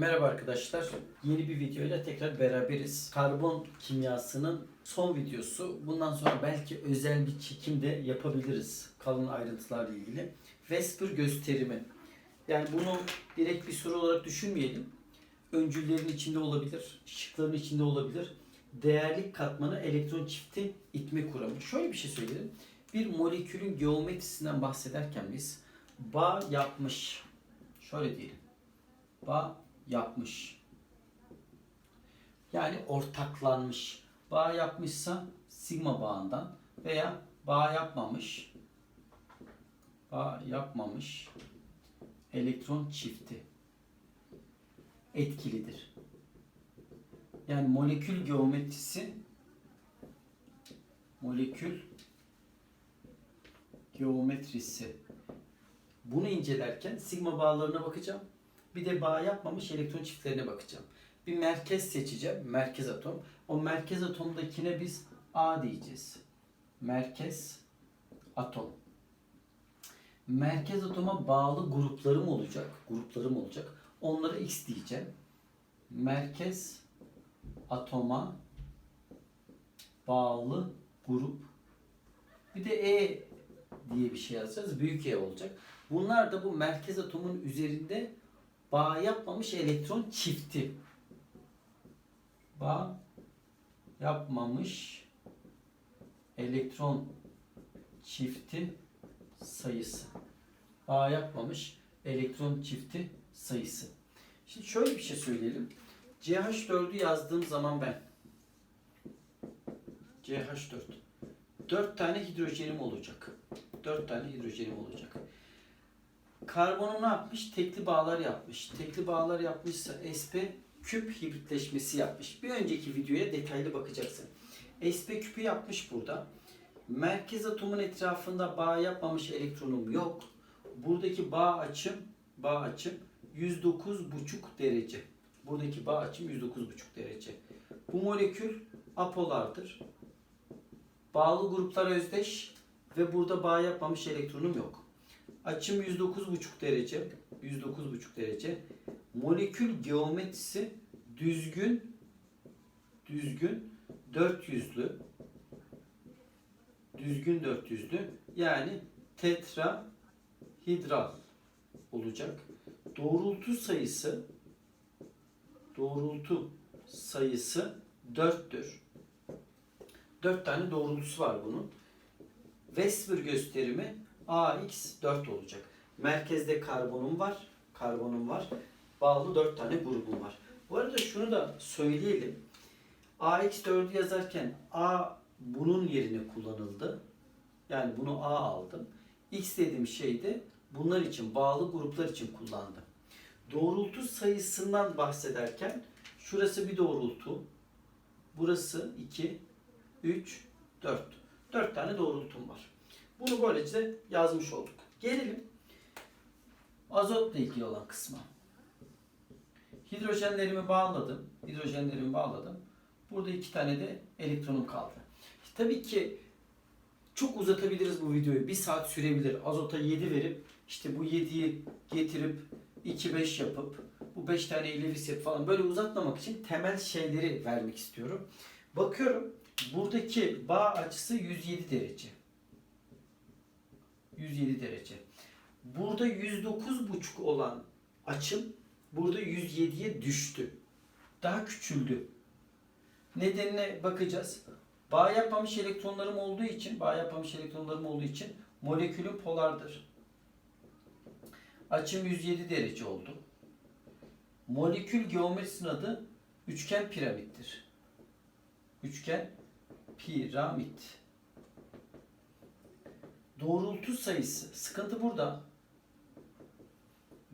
Merhaba arkadaşlar. Yeni bir videoyla tekrar beraberiz. Karbon kimyasının son videosu. Bundan sonra belki özel bir çekim de yapabiliriz kalın ayrıntılarla ilgili. Vesper gösterimi. Yani bunu direkt bir soru olarak düşünmeyelim. Öncüllerin içinde olabilir, şıkların içinde olabilir. Değerlik katmanı elektron çifti itme kuramı. Şöyle bir şey söyleyelim. Bir molekülün geometrisinden bahsederken biz bağ yapmış. Şöyle diyelim. Bağ yapmış. Yani ortaklanmış. Bağ yapmışsa sigma bağından veya bağ yapmamış bağ yapmamış elektron çifti etkilidir. Yani molekül geometrisi molekül geometrisi bunu incelerken sigma bağlarına bakacağım. Bir de bağ yapmamış elektron çiftlerine bakacağım. Bir merkez seçeceğim. Merkez atom. O merkez atomdakine biz A diyeceğiz. Merkez atom. Merkez atoma bağlı gruplarım olacak. Gruplarım olacak. Onlara X diyeceğim. Merkez atoma bağlı grup. Bir de E diye bir şey yazacağız. Büyük E olacak. Bunlar da bu merkez atomun üzerinde bağ yapmamış elektron çifti. Bağ yapmamış elektron çifti sayısı. Bağ yapmamış elektron çifti sayısı. Şimdi şöyle bir şey söyleyelim. CH4'ü yazdığım zaman ben CH4 4 tane hidrojenim olacak. 4 tane hidrojenim olacak. Karbonu ne yapmış? Tekli bağlar yapmış. Tekli bağlar yapmışsa sp küp hibritleşmesi yapmış. Bir önceki videoya detaylı bakacaksın. sp küpü yapmış burada. Merkez atomun etrafında bağ yapmamış elektronum yok. Buradaki bağ açım bağ açım 109,5 derece. Buradaki bağ açım 109,5 derece. Bu molekül apolardır. Bağlı gruplar özdeş ve burada bağ yapmamış elektronum yok. Açım 109,5 derece. 109,5 derece. Molekül geometrisi düzgün düzgün 400'lü düzgün 400'lü yani tetrahidral olacak. Doğrultu sayısı doğrultu sayısı 4'tür. 4 tane doğrultusu var bunun. Vesper gösterimi AX4 olacak. Merkezde karbonum var. Karbonum var. Bağlı 4 tane grubum var. Bu arada şunu da söyleyelim. AX4'ü yazarken A bunun yerine kullanıldı. Yani bunu A aldım. X dediğim şey de bunlar için, bağlı gruplar için kullandım. Doğrultu sayısından bahsederken şurası bir doğrultu. Burası 2, 3, 4. 4 tane doğrultum var. Bunu böylece yazmış olduk. Gelelim azotla ilgili olan kısma. Hidrojenlerimi bağladım. Hidrojenlerimi bağladım. Burada iki tane de elektronum kaldı. Tabii ki çok uzatabiliriz bu videoyu. Bir saat sürebilir. Azota 7 verip işte bu 7'yi getirip 2-5 yapıp bu 5 tane ilevis yapıp falan böyle uzatmamak için temel şeyleri vermek istiyorum. Bakıyorum buradaki bağ açısı 107 derece. 107 derece. Burada 109,5 olan açım burada 107'ye düştü. Daha küçüldü. Nedenine bakacağız. Bağ yapmamış elektronlarım olduğu için, bağ yapmamış elektronlarım olduğu için molekülüm polardır. Açım 107 derece oldu. Molekül geometrisinin adı üçgen piramittir. Üçgen piramit. Doğrultu sayısı, sıkıntı burada.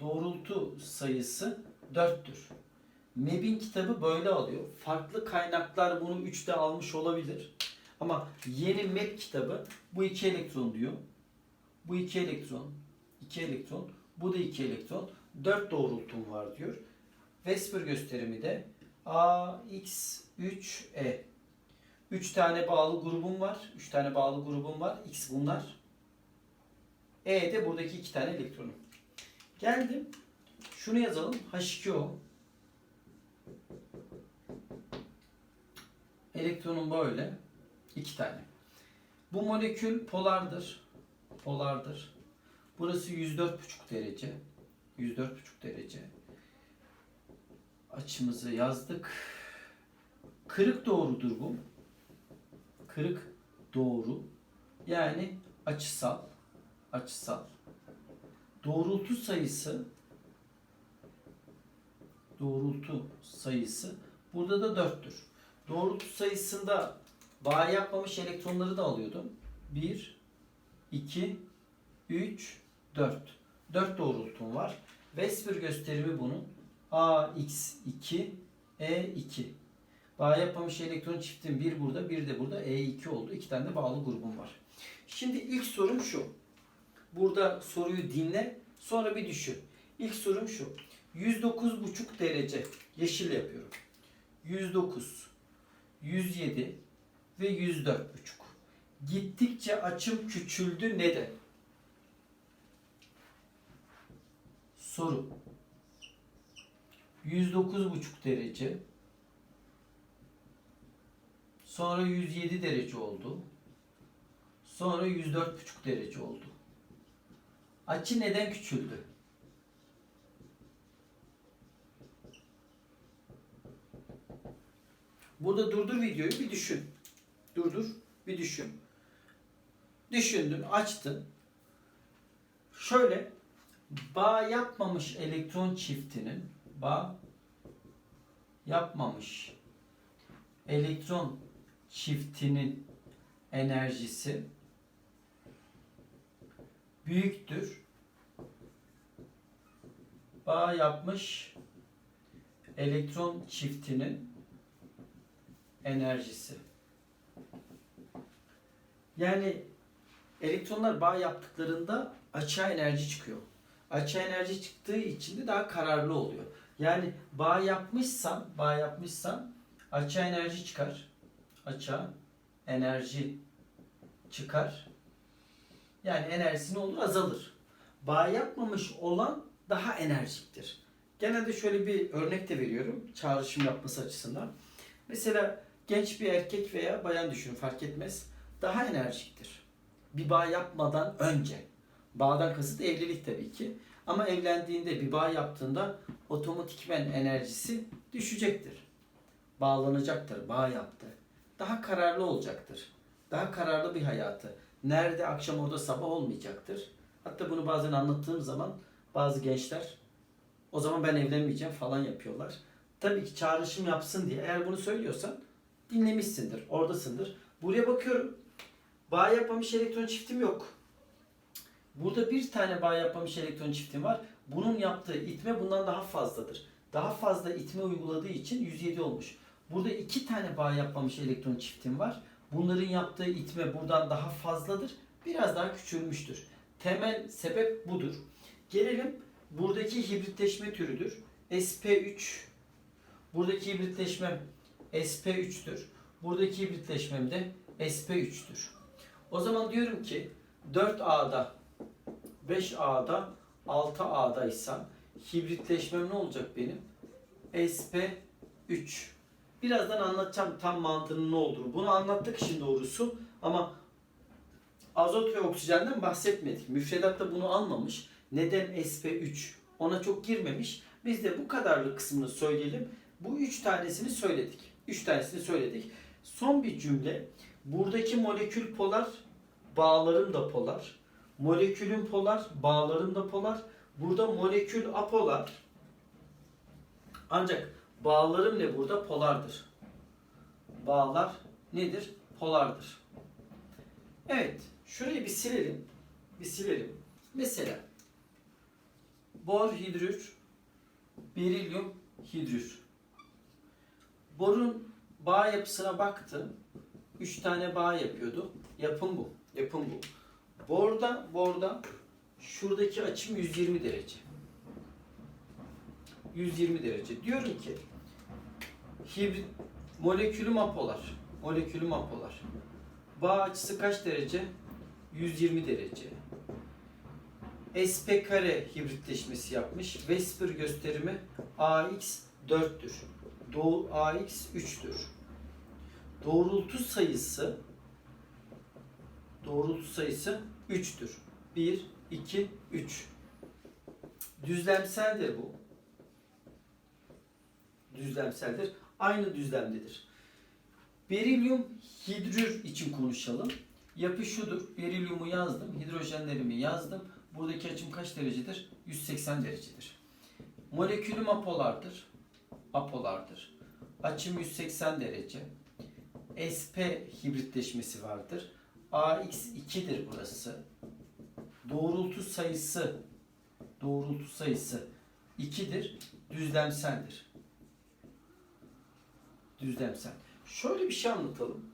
Doğrultu sayısı 4'tür. MEB'in kitabı böyle alıyor. Farklı kaynaklar bunu 3'te almış olabilir. Ama yeni MEB kitabı bu 2 elektron diyor. Bu 2 elektron, 2 elektron, bu da 2 elektron. 4 doğrultum var diyor. Vesper gösterimi de AX3E. 3 tane bağlı grubum var. 3 tane bağlı grubum var. X bunlar. E de buradaki iki tane elektronu. Geldim. Şunu yazalım. H2O. Elektronum böyle. iki tane. Bu molekül polardır. Polardır. Burası 104,5 derece. 104,5 derece. Açımızı yazdık. Kırık doğrudur bu. Kırık doğru. Yani açısal. Açısal. Doğrultu sayısı doğrultu sayısı burada da 4'tür. Doğrultu sayısında bağ yapmamış elektronları da alıyordum. 1 2 3 4. 4 doğrultum var. Vesper gösterimi bunun AX2 E2. Bağ yapmamış elektron çiftin bir burada, bir de burada E2 oldu. İki tane de bağlı grubum var. Şimdi ilk sorum şu. Burada soruyu dinle, sonra bir düşün. İlk sorum şu. 109,5 derece yeşil yapıyorum. 109, 107 ve 104,5. Gittikçe açım küçüldü neden? Soru. 109,5 derece. Sonra 107 derece oldu. Sonra 104,5 derece oldu. Açı neden küçüldü? Burada durdur videoyu bir düşün. Durdur bir düşün. Düşündün, açtın. Şöyle bağ yapmamış elektron çiftinin bağ yapmamış elektron çiftinin enerjisi büyüktür. Bağ yapmış elektron çiftinin enerjisi. Yani elektronlar bağ yaptıklarında açığa enerji çıkıyor. Açığa enerji çıktığı için de daha kararlı oluyor. Yani bağ yapmışsam, bağ yapmışsam açığa enerji çıkar. Açığa enerji çıkar. Yani enerjisi ne olur? Azalır. Bağ yapmamış olan daha enerjiktir. Genelde şöyle bir örnek de veriyorum çağrışım yapması açısından. Mesela genç bir erkek veya bayan düşünün fark etmez. Daha enerjiktir. Bir bağ yapmadan önce. Bağdan kasıt evlilik tabii ki. Ama evlendiğinde bir bağ yaptığında otomatikmen enerjisi düşecektir. Bağlanacaktır, bağ yaptı. Daha kararlı olacaktır. Daha kararlı bir hayatı. Nerede akşam orada sabah olmayacaktır. Hatta bunu bazen anlattığım zaman bazı gençler o zaman ben evlenmeyeceğim falan yapıyorlar. Tabii ki çağrışım yapsın diye. Eğer bunu söylüyorsan dinlemişsindir, oradasındır. Buraya bakıyorum. Bağ yapmamış elektron çiftim yok. Burada bir tane bağ yapmamış elektron çiftim var. Bunun yaptığı itme bundan daha fazladır. Daha fazla itme uyguladığı için 107 olmuş. Burada iki tane bağ yapmamış elektron çiftim var. Bunların yaptığı itme buradan daha fazladır. Biraz daha küçülmüştür. Temel sebep budur. Gelelim buradaki hibritleşme türüdür. SP3 buradaki hibritleşmem SP3'tür. Buradaki hibritleşmem de SP3'tür. O zaman diyorum ki 4A'da 5A'da 6A'daysam hibritleşmem ne olacak benim? SP3. Birazdan anlatacağım tam mantığının ne olduğunu. Bunu anlattık işin doğrusu ama azot ve oksijenden bahsetmedik. Müfredatta bunu almamış. Neden SP3? Ona çok girmemiş. Biz de bu kadarlık kısmını söyleyelim. Bu üç tanesini söyledik. Üç tanesini söyledik. Son bir cümle. Buradaki molekül polar, bağların da polar. Molekülün polar, bağların da polar. Burada molekül apolar. Ancak bağlarım ne burada? Polardır. Bağlar nedir? Polardır. Evet, şurayı bir silelim. Bir silelim. Mesela bor hidrür, berilyum hidrür. Borun bağ yapısına baktım. Üç tane bağ yapıyordu. Yapım bu. Yapım bu. Borda, borda şuradaki açım 120 derece. 120 derece. Diyorum ki hibrit molekülüm apolar. Molekülüm apolar. Bağ açısı kaç derece? 120 derece. SP kare hibritleşmesi yapmış. Vesper gösterimi AX 4'tür. Doğu AX 3'tür. doğrultu sayısı doğrultu sayısı 3'tür. 1, 2, 3. Düzlemseldir bu. Düzlemseldir. Aynı düzlemdedir. Berilyum hidrür için konuşalım. Yapı şudur. Berilyumu yazdım. Hidrojenlerimi yazdım. Buradaki açım kaç derecedir? 180 derecedir. Molekülüm apolardır. Apolardır. Açım 180 derece. sp hibritleşmesi vardır. AX 2'dir burası. Doğrultu sayısı doğrultu sayısı 2'dir. Düzlemseldir. Düzlemsel. Şöyle bir şey anlatalım.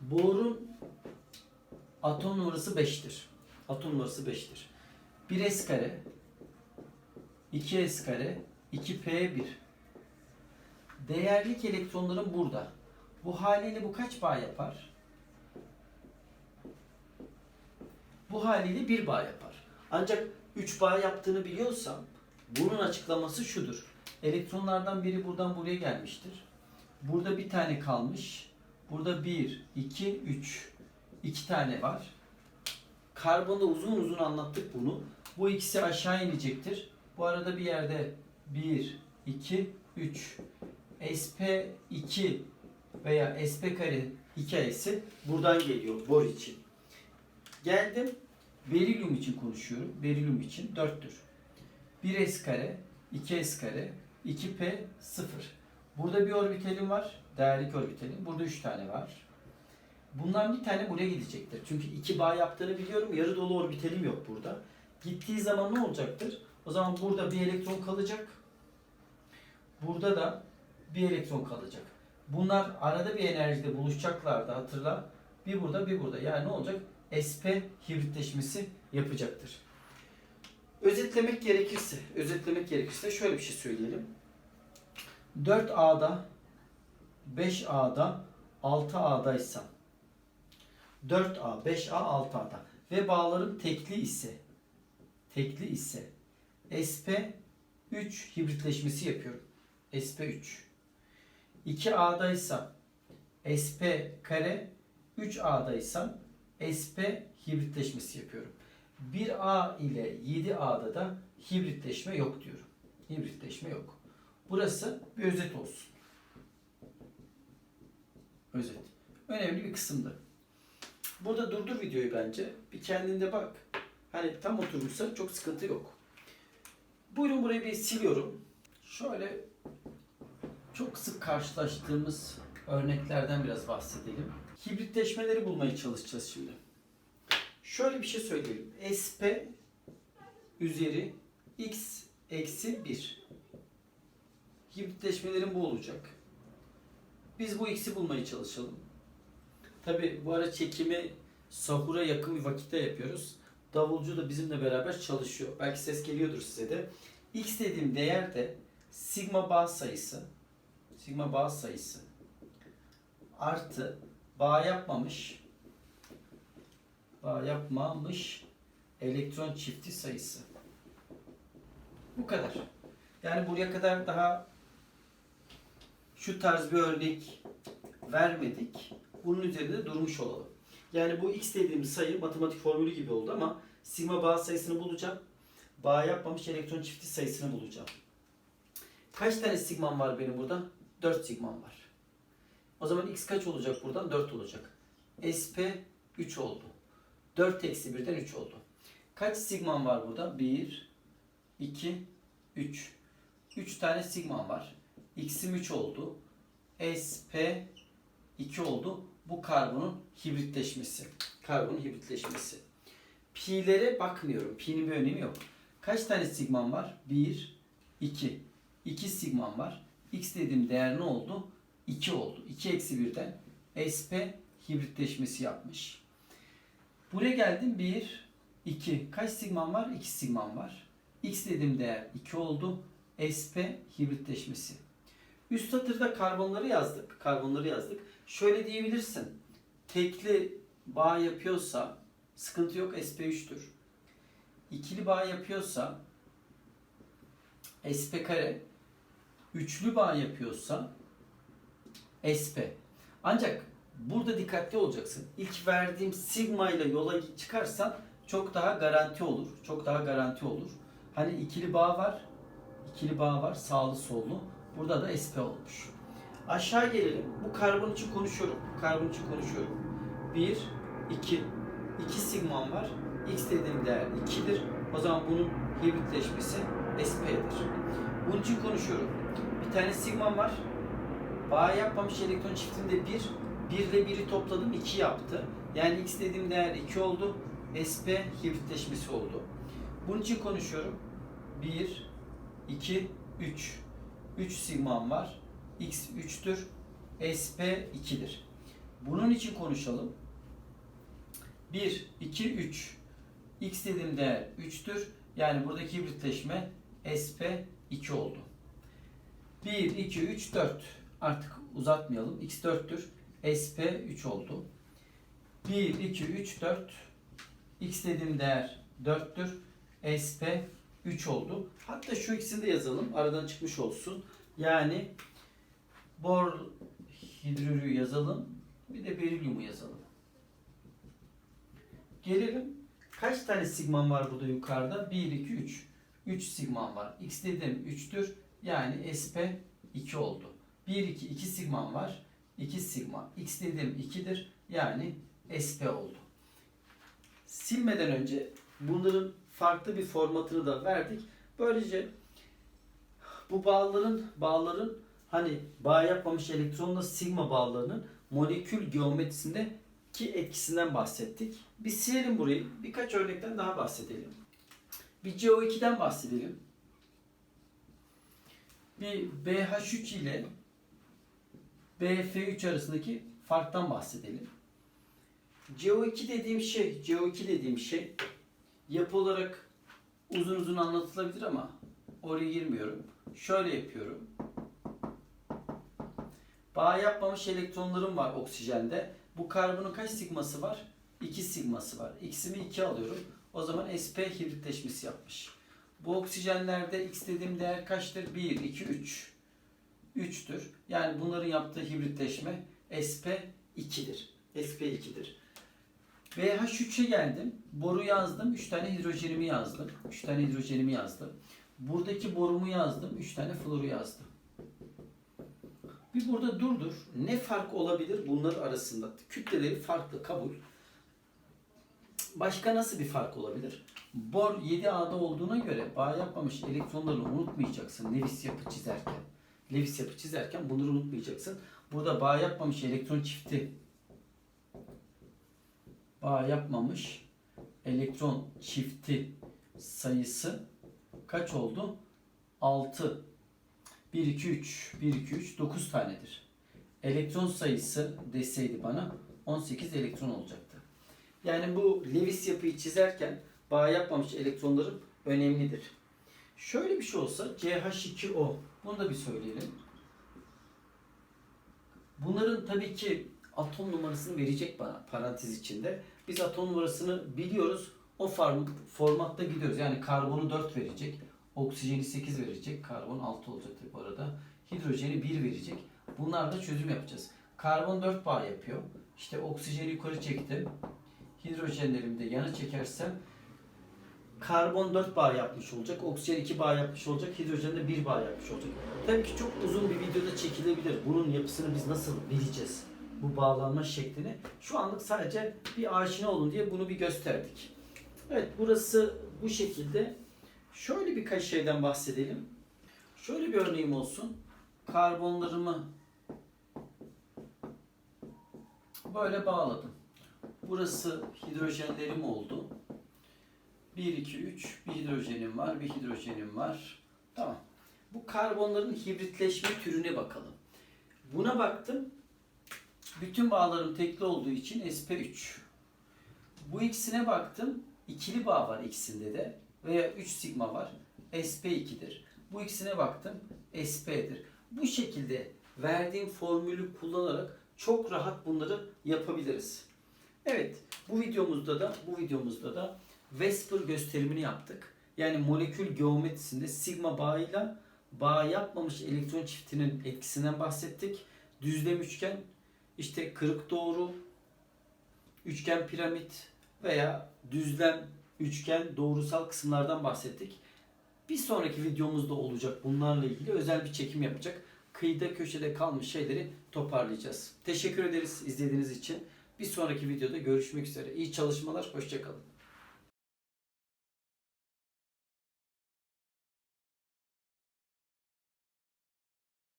Borun atom numarası 5'tir. Atom numarası 5'tir. 1 s kare 2 s kare 2p1 Değerlik elektronların burada. Bu haliyle bu kaç bağ yapar? Bu haliyle bir bağ yapar. Ancak 3 bağ yaptığını biliyorsam bunun açıklaması şudur. Elektronlardan biri buradan buraya gelmiştir. Burada bir tane kalmış. Burada 1, 2, 3. 2 tane var. Karbonda uzun uzun anlattık bunu. Bu ikisi aşağı inecektir. Bu arada bir yerde 1, 2, 3. SP2 veya SP kare hikayesi buradan geliyor bor için. Geldim berilyum için konuşuyorum. Berilyum için 4'tür. 1s kare, 2s kare, 2p 0. Burada bir orbitalim var. Değerlik orbitalim. Burada 3 tane var. Bundan bir tane buraya gidecektir. Çünkü iki bağ yaptığını biliyorum. Yarı dolu orbitalim yok burada. Gittiği zaman ne olacaktır? O zaman burada bir elektron kalacak. Burada da bir elektron kalacak. Bunlar arada bir enerjide buluşacaklardı hatırla. Bir burada bir burada. Yani ne olacak? sp hibritleşmesi yapacaktır. Özetlemek gerekirse, özetlemek gerekirse şöyle bir şey söyleyelim. 4A'da, 5A'da, 6A'daysa 4A, 5A, 6A'da ve bağlarım tekli ise tekli ise sp 3 hibritleşmesi yapıyorum. sp 3 2A'daysa sp kare 3A'daysa sp hibritleşmesi yapıyorum. 1A ile 7A'da da hibritleşme yok diyorum. Hibritleşme yok. Burası bir özet olsun. Özet. Önemli bir kısımdı. Burada durdur videoyu bence. Bir kendinde bak. Hani tam oturmuşsa çok sıkıntı yok. Buyurun burayı bir siliyorum. Şöyle çok sık karşılaştığımız örneklerden biraz bahsedelim. Hibritleşmeleri bulmaya çalışacağız şimdi. Şöyle bir şey söyleyelim. SP üzeri x eksi 1. Hibritleşmelerin bu olacak. Biz bu x'i bulmaya çalışalım. Tabi bu ara çekimi sahura yakın bir vakitte yapıyoruz. Davulcu da bizimle beraber çalışıyor. Belki ses geliyordur size de. X dediğim değer de sigma bağ sayısı sigma bağ sayısı artı bağ yapmamış bağ yapmamış elektron çifti sayısı. Bu kadar. Yani buraya kadar daha şu tarz bir örnek vermedik. Bunun üzerinde durmuş olalım. Yani bu x dediğim sayı matematik formülü gibi oldu ama sigma bağ sayısını bulacağım. Bağ yapmamış elektron çifti sayısını bulacağım. Kaç tane sigmam var benim burada? 4 sigmam var. O zaman x kaç olacak buradan? 4 olacak. SP 3 oldu. 4 eksi 1'den 3 oldu. Kaç sigmam var burada? 1, 2, 3. 3 tane sigmam var. X'im 3 oldu. SP 2 oldu. Bu karbonun hibritleşmesi. Karbonun hibritleşmesi. Pi'lere bakmıyorum. Pi'nin bir önemi yok. Kaç tane sigmam var? 1, 2. 2 sigmam var. X dediğim değer ne oldu? 2 oldu. 2 eksi 1'den SP hibritleşmesi yapmış. Buraya geldim 1, 2. Kaç sigmam var? 2 sigmam var. X dediğim değer 2 oldu. SP hibritleşmesi. Üst satırda karbonları yazdık. Karbonları yazdık. Şöyle diyebilirsin. Tekli bağ yapıyorsa sıkıntı yok SP3'tür. İkili bağ yapıyorsa SP kare. Üçlü bağ yapıyorsa sp. Ancak burada dikkatli olacaksın. İlk verdiğim sigma ile yola çıkarsan çok daha garanti olur. Çok daha garanti olur. Hani ikili bağ var. ikili bağ var. Sağlı sollu. Burada da sp olmuş. Aşağı gelelim. Bu karbon için konuşuyorum. Karbon için konuşuyorum. 1, 2. 2 sigmam var. X dediğim değer 2'dir. O zaman bunun hibritleşmesi SP'dir. Bunun için konuşuyorum. Bir tane sigmam var. Bağ yapmamış elektron çiftinde 1. 1 ile 1'i topladım 2 yaptı. Yani X dediğim değer 2 oldu. SP hibritleşmesi oldu. Bunun için konuşuyorum. 1, 2, 3. 3 sigmam var. X 3'tür. SP 2'dir. Bunun için konuşalım. 1, 2, 3. X dediğim değer 3'tür. Yani buradaki hibritleşme SP 2 oldu. 1, 2, 3, 4. Artık uzatmayalım. X 4'tür. SP 3 oldu. 1, 2, 3, 4. X dediğim değer 4'tür. SP 3 oldu. Hatta şu ikisini de yazalım. Aradan çıkmış olsun. Yani bor hidrürü yazalım. Bir de berilyumu yazalım. Gelelim. Kaç tane sigman var burada yukarıda? 1, 2, 3. 3 sigman var. X dedim 3'tür. Yani SP 2 oldu. 1, 2, 2 sigman var. 2 sigma. X dedim 2'dir. Yani SP oldu. Silmeden önce bunların farklı bir formatını da verdik. Böylece bu bağların bağların hani bağ yapmamış elektronla sigma bağlarının molekül geometrisinde ki etkisinden bahsettik. Bir silelim burayı. Birkaç örnekten daha bahsedelim. Bir CO2'den bahsedelim. Bir BH3 ile BF3 arasındaki farktan bahsedelim. CO2 dediğim şey, CO2 dediğim şey yapı olarak uzun uzun anlatılabilir ama oraya girmiyorum. Şöyle yapıyorum. Bağ yapmamış elektronlarım var oksijende. Bu karbonun kaç sigması var? 2 sigması var. X'imi 2 alıyorum. O zaman sp hibritleşmesi yapmış. Bu oksijenlerde X dediğim değer kaçtır? 1, 2, 3. 3'tür. Yani bunların yaptığı hibritleşme sp 2'dir. Sp 2'dir. BH3'e geldim. Boru yazdım. 3 tane hidrojenimi yazdım. 3 tane hidrojenimi yazdım. Buradaki borumu yazdım. 3 tane floru yazdım. Bir burada durdur. Ne fark olabilir bunlar arasında? Kütleleri farklı kabul. Başka nasıl bir fark olabilir? Bor 7A'da olduğuna göre bağ yapmamış elektronlarını unutmayacaksın Lewis yapı çizerken. Lewis yapı çizerken bunları unutmayacaksın. Burada bağ yapmamış elektron çifti bağ yapmamış elektron çifti sayısı kaç oldu? 6 1 2 3 1 2 3 9 tanedir. Elektron sayısı deseydi bana 18 elektron olacaktı. Yani bu Lewis yapıyı çizerken bağ yapmamış elektronlarım önemlidir. Şöyle bir şey olsa CH2O bunu da bir söyleyelim. Bunların tabii ki atom numarasını verecek bana parantez içinde. Biz atom numarasını biliyoruz. O form, formatta gidiyoruz. Yani karbonu 4 verecek. Oksijeni 8 verecek. Karbon 6 olacak bu arada. Hidrojeni 1 verecek. Bunlarla çözüm yapacağız. Karbon 4 bağ yapıyor. İşte oksijeni yukarı çektim. Hidrojenlerimi de yana çekersem karbon 4 bağ yapmış olacak. Oksijen 2 bağ yapmış olacak. Hidrojen de 1 bağ yapmış olacak. Tabii ki çok uzun bir videoda çekilebilir. Bunun yapısını biz nasıl bileceğiz? Bu bağlanma şeklini. Şu anlık sadece bir aşina olun diye bunu bir gösterdik. Evet burası bu şekilde. Şöyle birkaç şeyden bahsedelim. Şöyle bir örneğim olsun. Karbonlarımı böyle bağladım. Burası hidrojenlerim oldu. 1, 2, 3. Bir hidrojenim var, bir hidrojenim var. Tamam. Bu karbonların hibritleşme türüne bakalım. Buna baktım. Bütün bağlarım tekli olduğu için sp3. Bu ikisine baktım. İkili bağ var ikisinde de. Veya 3 sigma var. sp2'dir. Bu ikisine baktım. sp'dir. Bu şekilde verdiğim formülü kullanarak çok rahat bunları yapabiliriz. Evet, bu videomuzda da bu videomuzda da Vesper gösterimini yaptık. Yani molekül geometrisinde sigma bağıyla bağ yapmamış elektron çiftinin etkisinden bahsettik. düzlem üçgen, işte kırık doğru, üçgen piramit veya düzlem üçgen doğrusal kısımlardan bahsettik. Bir sonraki videomuzda olacak bunlarla ilgili özel bir çekim yapacak. Kıyıda köşede kalmış şeyleri toparlayacağız. Teşekkür ederiz izlediğiniz için. Bir sonraki videoda görüşmek üzere. İyi çalışmalar, hoşçakalın.